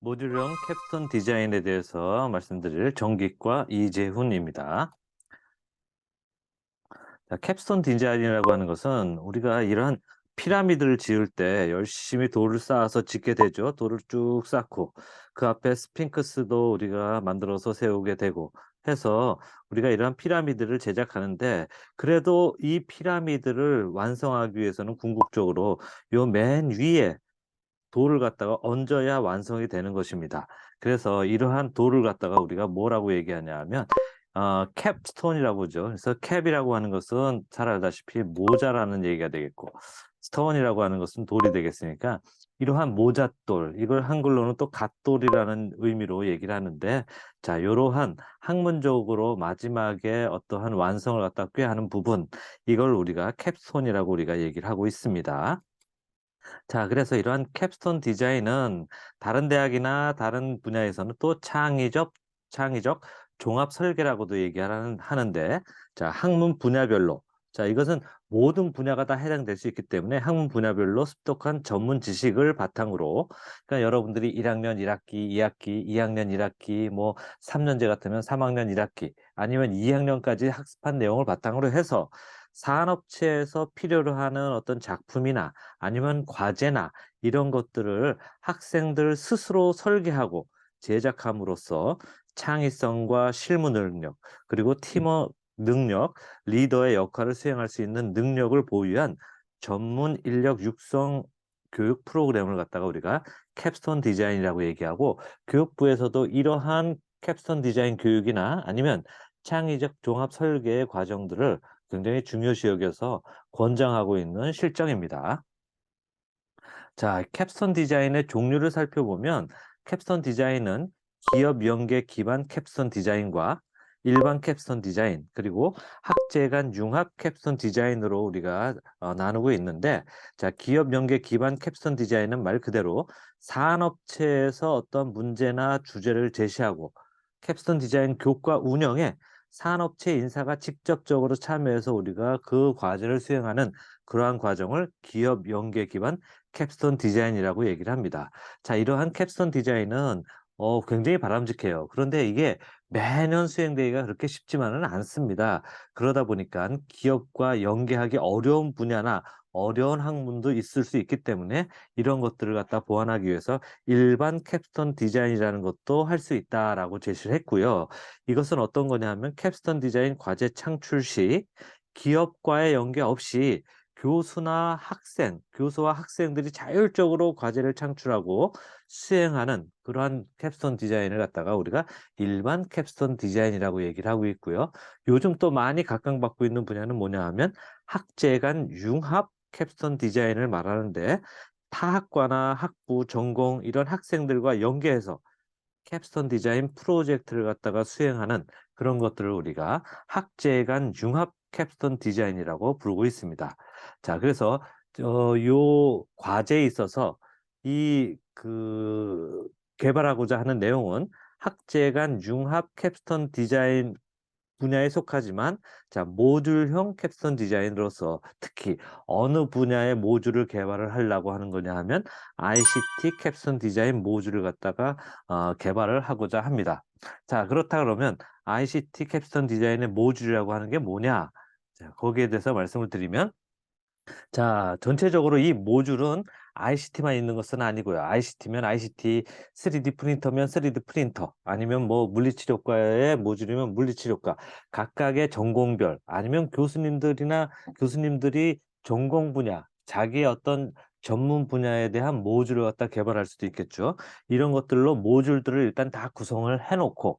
모듈형 캡스톤 디자인에 대해서 말씀드릴 정기과 이재훈입니다. 자, 캡스톤 디자인이라고 하는 것은 우리가 이러한 피라미드를 지을 때 열심히 돌을 쌓아서 짓게 되죠. 돌을 쭉 쌓고 그 앞에 스핑크스도 우리가 만들어서 세우게 되고 해서 우리가 이러한 피라미드를 제작하는데 그래도 이 피라미드를 완성하기 위해서는 궁극적으로 요 맨 위에 돌을 갖다가 얹어야 완성이 되는 것입니다. 그래서 이러한 돌을 갖다가 우리가 뭐라고 얘기하냐 하면 어 캡스톤이라고 하죠. 그래서 캡이라고 하는 것은 잘 알다시피 모자라는 얘기가 되겠고 스톤이라고 하는 것은 돌이 되겠으니까 이러한 모잣돌 이걸 한글로는 또 갓돌이라는 의미로 얘기를 하는데 자 요러한 학문적으로 마지막에 어떠한 완성을 갖다 꾀하는 부분 이걸 우리가 캡스톤이라고 우리가 얘기를 하고 있습니다. 자, 그래서 이러한 캡스톤 디자인은 다른 대학이나 다른 분야에서는 또 창의적, 창의적 종합 설계라고도 얘기하는 하는데, 자, 학문 분야별로. 자, 이것은 모든 분야가 다 해당될 수 있기 때문에 학문 분야별로 습득한 전문 지식을 바탕으로, 그러니까 여러분들이 1학년 1학기, 2학기, 2학년 1학기, 뭐 3년제 같으면 3학년 1학기, 아니면 2학년까지 학습한 내용을 바탕으로 해서 산업체에서 필요로 하는 어떤 작품이나 아니면 과제나 이런 것들을 학생들 스스로 설계하고 제작함으로써 창의성과 실무 능력, 그리고 팀워 능력, 리더의 역할을 수행할 수 있는 능력을 보유한 전문 인력 육성 교육 프로그램을 갖다가 우리가 캡스톤 디자인이라고 얘기하고 교육부에서도 이러한 캡스톤 디자인 교육이나 아니면 창의적 종합 설계의 과정들을 굉장히 중요시 여겨서 권장하고 있는 실정입니다. 자, 캡스톤 디자인의 종류를 살펴보면 캡스톤 디자인은 기업 연계 기반 캡스톤 디자인과 일반 캡스톤 디자인 그리고 학제 간 융합 캡스톤 디자인으로 우리가 어, 나누고 있는데 자 기업 연계 기반 캡스톤 디자인은 말 그대로 산업체에서 어떤 문제나 주제를 제시하고 캡스톤 디자인 교과 운영에 산업체 인사가 직접적으로 참여해서 우리가 그 과제를 수행하는 그러한 과정을 기업 연계 기반 캡스톤 디자인이라고 얘기를 합니다. 자, 이러한 캡스톤 디자인은 어, 굉장히 바람직해요. 그런데 이게 매년 수행되기가 그렇게 쉽지만은 않습니다. 그러다 보니까 기업과 연계하기 어려운 분야나 어려운 학문도 있을 수 있기 때문에 이런 것들을 갖다 보완하기 위해서 일반 캡스톤 디자인이라는 것도 할 수 있다라고 제시를 했고요. 이것은 어떤 거냐 하면 캡스톤 디자인 과제 창출 시 기업과의 연계 없이 교수나 학생, 교수와 학생들이 자율적으로 과제를 창출하고 수행하는 그러한 캡스톤 디자인을 갖다가 우리가 일반 캡스톤 디자인이라고 얘기를 하고 있고요. 요즘 또 많이 각광받고 있는 분야는 뭐냐 하면 학제 간 융합 캡스톤 디자인을 말하는데 타학과나 학부, 전공 이런 학생들과 연계해서 캡스톤 디자인 프로젝트를 갖다가 수행하는 그런 것들을 우리가 학제 간 융합 캡스톤 디자인이라고 부르고 있습니다. 자, 그래서 어, 요 과제에 있어서 이 그 개발하고자 하는 내용은 학제 간 융합 캡스톤 디자인 분야에 속하지만 자 모듈형 캡스톤 디자인으로서 특히 어느 분야의 모듈을 개발을 하려고 하는 거냐 하면 ICT 캡스톤 디자인 모듈을 갖다가 어, 개발을 하고자 합니다. 자 그렇다 그러면 ICT 캡스톤 디자인의 모듈이라고 하는 게 뭐냐? 자 거기에 대해서 말씀을 드리면 자, 전체적으로 이 모듈은 ICT만 있는 것은 아니고요. ICT면 ICT, 3D 프린터면 3D 프린터, 아니면 뭐 물리치료과의 모듈이면 물리치료과, 각각의 전공별, 아니면 교수님들이나 교수님들이 전공 분야, 자기의 어떤 전문 분야에 대한 모듈을 갖다 개발할 수도 있겠죠. 이런 것들로 모듈들을 일단 다 구성을 해놓고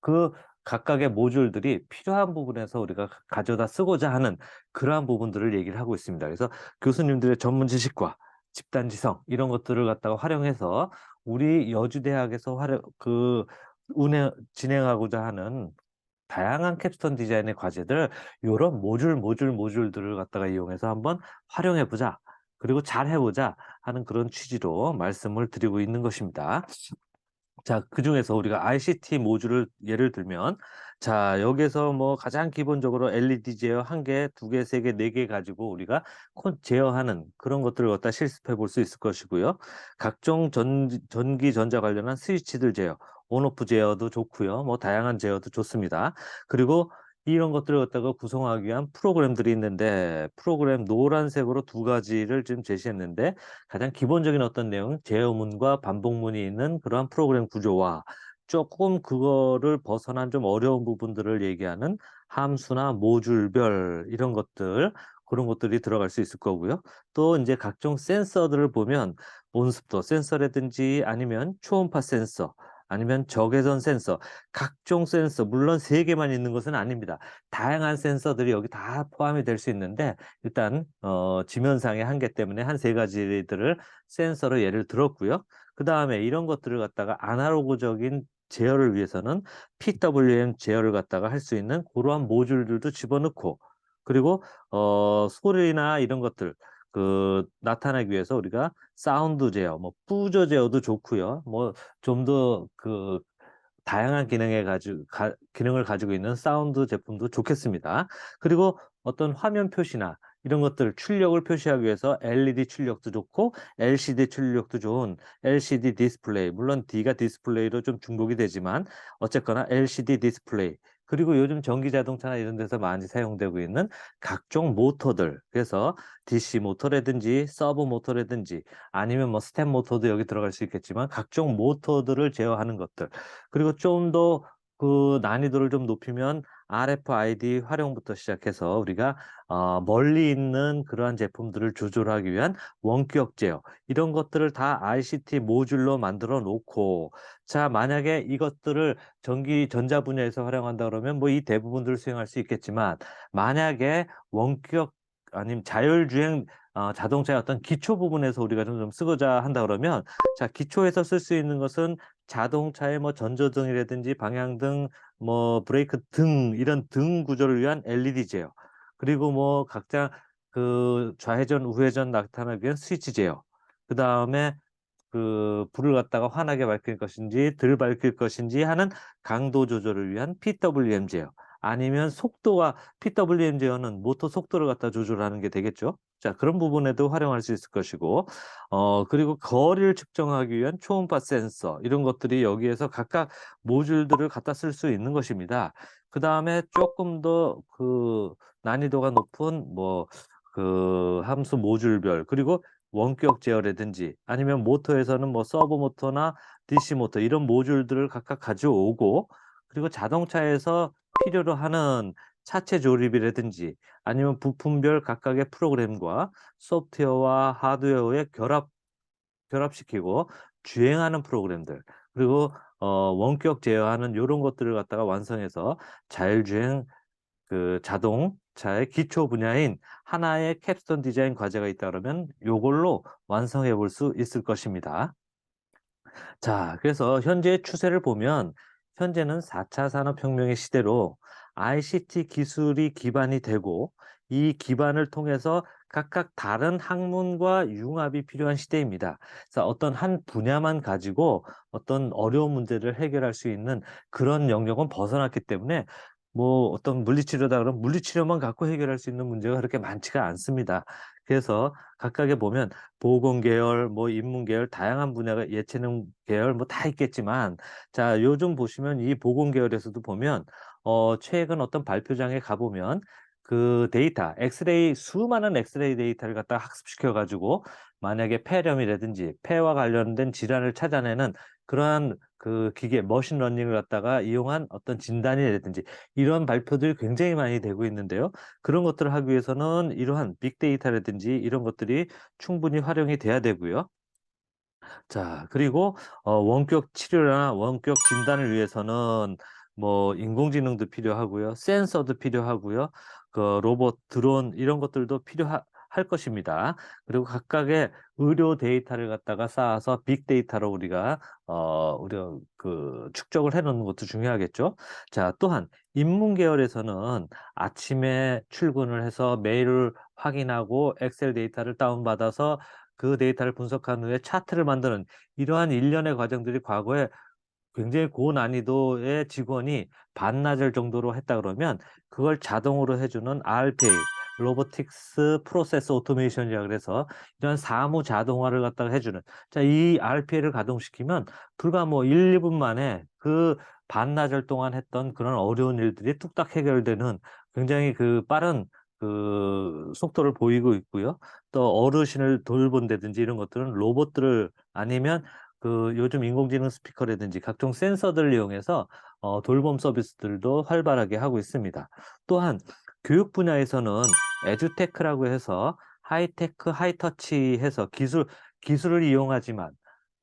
그 각각의 모듈들이 필요한 부분에서 우리가 가져다 쓰고자 하는 그러한 부분들을 얘기를 하고 있습니다. 그래서 교수님들의 전문 지식과 집단 지성 이런 것들을 갖다가 활용해서 우리 여주대학에서 활용 그 운행 진행하고자 하는 다양한 캡스톤 디자인의 과제들 요런 모듈 모듈 모듈들을 갖다가 이용해서 한번 활용해 보자. 그리고 잘 해보자 하는 그런 취지로 말씀을 드리고 있는 것입니다. 자, 그 중에서 우리가 ICT 모듈을 예를 들면 자, 여기에서 뭐 가장 기본적으로 LED 제어 1개, 2개, 3개, 4개 가지고 우리가 콘 제어하는 그런 것들을 갖다 실습해 볼 수 있을 것이고요. 각종 전, 전기 전자 관련한 스위치들 제어, 온오프 제어도 좋고요. 뭐 다양한 제어도 좋습니다. 그리고 이런 것들을 갖다가 구성하기 위한 프로그램들이 있는데 프로그램 노란색으로 두 가지를 지금 제시했는데 가장 기본적인 어떤 내용, 제어문과 반복문이 있는 그러한 프로그램 구조와 조금 그거를 벗어난 좀 어려운 부분들을 얘기하는 함수나 모듈별 이런 것들 그런 것들이 들어갈 수 있을 거고요. 또 이제 각종 센서들을 보면 온습도 센서라든지 아니면 초음파 센서 아니면 적외선 센서 각종 센서 물론 세 개만 있는 것은 아닙니다. 다양한 센서들이 여기 다 포함이 될 수 있는데 일단 어, 지면상의 한계 때문에 한 세 가지들을 센서로 예를 들었고요. 그 다음에 이런 것들을 갖다가 아날로그적인 제어를 위해서는 PWM 제어를 갖다가 할 수 있는 그러한 모듈들도 집어넣고 그리고 어 소리나 이런 것들 그 나타내기 위해서 우리가 사운드 제어, 뭐 뿌저 제어도 좋고요. 뭐 좀 더 그 다양한 기능에 가지고 가, 기능을 가지고 있는 사운드 제품도 좋겠습니다. 그리고 어떤 화면 표시나 이런 것들 출력을 표시하기 위해서 LED 출력도 좋고 LCD 출력도 좋은 LCD 디스플레이 물론 D가 디스플레이로 좀 중복이 되지만 어쨌거나 LCD 디스플레이 그리고 요즘 전기 자동차나 이런 데서 많이 사용되고 있는 각종 모터들 그래서 DC 모터라든지 서브 모터라든지 아니면 뭐 스텝 모터도 여기 들어갈 수 있겠지만 각종 모터들을 제어하는 것들 그리고 좀더 그 난이도를 좀 높이면 RFID 활용부터 시작해서 우리가 어, 멀리 있는 그러한 제품들을 조절하기 위한 원격 제어 이런 것들을 다 ICT 모듈로 만들어 놓고 자 만약에 이것들을 전기 전자 분야에서 활용한다 그러면 뭐 이 대부분들을 수행할 수 있겠지만 만약에 원격 아니면 자율주행 어, 자동차의 어떤 기초 부분에서 우리가 좀, 좀 쓰고자 한다 그러면 자 기초에서 쓸 수 있는 것은 자동차의 뭐 전조등이라든지 방향등 뭐 브레이크 등 이런 등 구조를 위한 LED 제어 그리고 뭐 각자 그 좌회전 우회전 나타나기 위한 스위치 제어 그 다음에 그 불을 갖다가 환하게 밝힐 것인지 덜 밝힐 것인지 하는 강도 조절을 위한 PWM 제어 아니면 속도가 PWM 제어는 모터 속도를 갖다 조절하는 게 되겠죠. 자, 그런 부분에도 활용할 수 있을 것이고, 어, 그리고 거리를 측정하기 위한 초음파 센서, 이런 것들이 여기에서 각각 모듈들을 갖다 쓸 수 있는 것입니다. 그 다음에 조금 더 그 난이도가 높은 뭐, 그 함수 모듈별, 그리고 원격 제어라든지 아니면 모터에서는 뭐 서버 모터나 DC 모터 이런 모듈들을 각각 가져오고 그리고 자동차에서 필요로 하는 차체 조립이라든지 아니면 부품별 각각의 프로그램과 소프트웨어와 하드웨어의 결합 결합시키고 주행하는 프로그램들 그리고 어, 원격 제어하는 이런 것들을 갖다가 완성해서 자율주행 그 자동차의 기초 분야인 하나의 캡스톤 디자인 과제가 있다 그러면 이걸로 완성해 볼 수 있을 것입니다. 자, 그래서 현재 추세를 보면 현재는 4차 산업혁명의 시대로 ICT 기술이 기반이 되고 이 기반을 통해서 각각 다른 학문과 융합이 필요한 시대입니다. 그래서 어떤 한 분야만 가지고 어떤 어려운 문제를 해결할 수 있는 그런 영역은 벗어났기 때문에 뭐 어떤 물리치료다 그러면 물리치료만 갖고 해결할 수 있는 문제가 그렇게 많지가 않습니다. 그래서 각각에 보면 보건 계열, 뭐 인문 계열, 다양한 분야가 예체능 계열 뭐 다 있겠지만 자, 요즘 보시면 이 보건 계열에서도 보면 어 최근 어떤 발표장에 가 보면 그 데이터, 엑스레이 수많은 엑스레이 데이터를 갖다가 학습시켜 가지고 만약에 폐렴이라든지 폐와 관련된 질환을 찾아내는 그러한 그 기계 머신 러닝을 갖다가 이용한 어떤 진단이라든지 이런 발표들이 굉장히 많이 되고 있는데요. 그런 것들을 하기 위해서는 이러한 빅데이터라든지 이런 것들이 충분히 활용이 돼야 되고요. 자, 그리고 어 원격 치료나 원격 진단을 위해서는 뭐 인공지능도 필요하고요. 센서도 필요하고요. 그 로봇, 드론 이런 것들도 필요하 할 것입니다. 그리고 각각의 의료 데이터를 갖다가 쌓아서 빅데이터로 우리가 어 우리가 그 축적을 해 놓는 것도 중요하겠죠. 자, 또한 인문 계열에서는 아침에 출근을 해서 메일을 확인하고 엑셀 데이터를 다운받아서 그 데이터를 분석한 후에 차트를 만드는 이러한 일련의 과정들이 과거에 굉장히 고난이도의 직원이 반나절 정도로 했다 그러면 그걸 자동으로 해 주는 RPA 로보틱스 프로세스 오토메이션이라 그래서 이런 사무 자동화를 갖다가 해 주는 자 이 RPA를 가동시키면 불과 뭐 1-2분 만에 그 반나절 동안 했던 그런 어려운 일들이 뚝딱 해결되는 굉장히 그 빠른 그 속도를 보이고 있고요. 또 어르신을 돌본다든지 이런 것들은 로봇들을 아니면 그 요즘 인공지능 스피커라든지 각종 센서들을 이용해서 어 돌봄 서비스들도 활발하게 하고 있습니다. 또한 교육 분야에서는 에듀테크라고 해서 하이테크 하이터치 해서 기술 기술을 이용하지만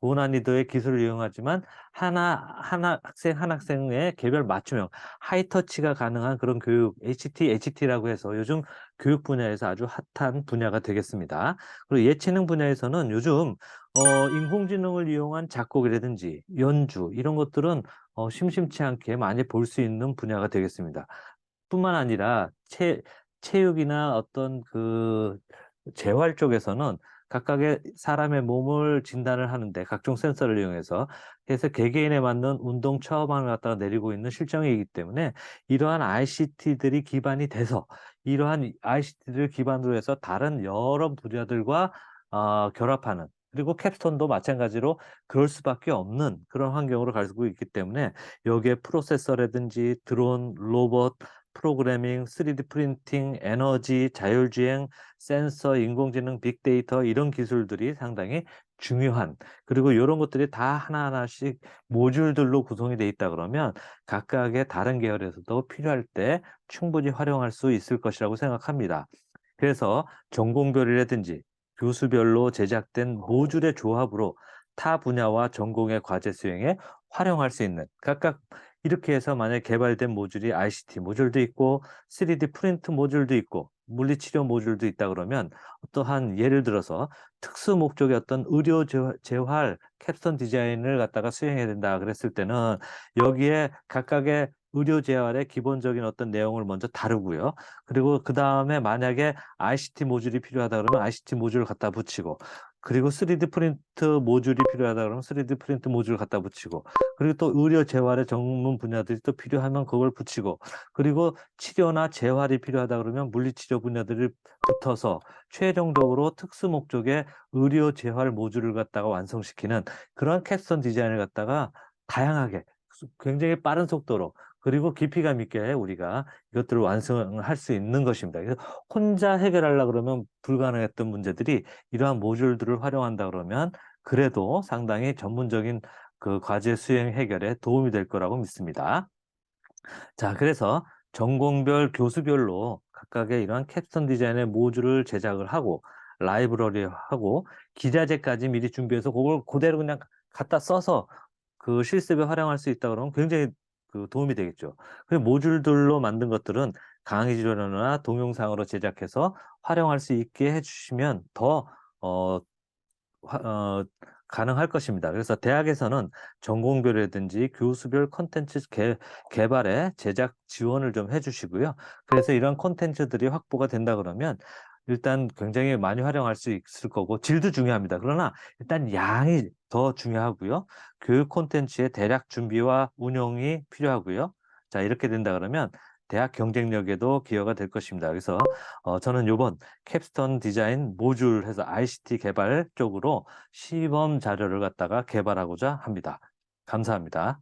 고난이도의 기술을 이용하지만 하나 하나 학생 한 학생의 개별 맞춤형 하이터치가 가능한 그런 교육 HT, HT라고 해서 요즘 교육 분야에서 아주 핫한 분야가 되겠습니다. 그리고 예체능 분야에서는 요즘 어 인공지능을 이용한 작곡이라든지 연주 이런 것들은 어 심심치 않게 많이 볼 수 있는 분야가 되겠습니다. 뿐만 아니라 체 체육이나 어떤 그 재활 쪽에서는 각각의 사람의 몸을 진단을 하는데 각종 센서를 이용해서 그래서 개개인에 맞는 운동 처방을 갖다가 내리고 있는 실정이기 때문에 이러한 ICT들이 기반이 돼서 이러한 ICT를 기반으로 해서 다른 여러 분야들과 어 결합하는 그리고 캡스톤도 마찬가지로 그럴 수밖에 없는 그런 환경으로 가지고 있기 때문에 여기에 프로세서라든지 드론, 로봇, 프로그래밍, 3D 프린팅, 에너지, 자율주행, 센서, 인공지능, 빅데이터 이런 기술들이 상당히 중요한 그리고 요런 것들이 다 하나하나씩 모듈들로 구성이 돼 있다 그러면 각각의 다른 계열에서도 필요할 때 충분히 활용할 수 있을 것이라고 생각합니다. 그래서 전공별이라든지 교수별로 제작된 모듈의 조합으로 타 분야와 전공의 과제 수행에 활용할 수 있는 각각 이렇게 해서 만약에 개발된 모듈이 ICT 모듈도 있고 3D 프린트 모듈도 있고 물리치료 모듈도 있다 그러면 어떠한 예를 들어서 특수 목적의 어떤 의료 재활 캡스톤 디자인을 갖다가 수행해야 된다 그랬을 때는 여기에 각각의 의료 재활의 기본적인 어떤 내용을 먼저 다루고요. 그리고 그 다음에 만약에 ICT 모듈이 필요하다 그러면 ICT 모듈을 갖다 붙이고 그리고 3D 프린트 모듈이 필요하다 그러면 3D 프린트 모듈을 갖다 붙이고 그리고 또 의료 재활의 전문 분야들이 또 필요하면 그걸 붙이고 그리고 치료나 재활이 필요하다 그러면 물리치료 분야들을 붙어서 최종적으로 특수 목적의 의료 재활 모듈을 갖다가 완성시키는 그런 캡스톤 디자인을 갖다가 다양하게 굉장히 빠른 속도로 그리고 깊이감 있게 우리가 이것들을 완성할 수 있는 것입니다. 그래서 혼자 해결하려 그러면 불가능했던 문제들이 이러한 모듈들을 활용한다 그러면 그래도 상당히 전문적인 그 과제 수행 해결에 도움이 될 거라고 믿습니다. 자, 그래서 전공별 교수별로 각각의 이러한 캡스톤 디자인의 모듈을 제작을 하고 라이브러리하고 기자재까지 미리 준비해서 그걸 그대로 그냥 갖다 써서 그 실습에 활용할 수 있다 그러면 굉장히 그 도움이 되겠죠. 그 모듈들로 만든 것들은 강의 지도료나 동영상으로 제작해서 활용할 수 있게 해 주시면 더어화어 가능할 것입니다. 그래서 대학에서는 전공별이라든지 교수별 콘텐츠 개 개발에 제작 지원을 좀 해 주시고요. 그래서 이런 콘텐츠들이 확보가 된다 그러면 일단 굉장히 많이 활용할 수 있을 거고 질도 중요합니다. 그러나 일단 양이 더 중요하고요. 교육 콘텐츠의 대략 준비와 운영이 필요하고요. 자 이렇게 된다 그러면 대학 경쟁력에도 기여가 될 것입니다. 그래서 어 저는 요번 캡스톤 디자인 모듈 해서 ICT 개발 쪽으로 시범 자료를 갖다가 개발하고자 합니다. 감사합니다.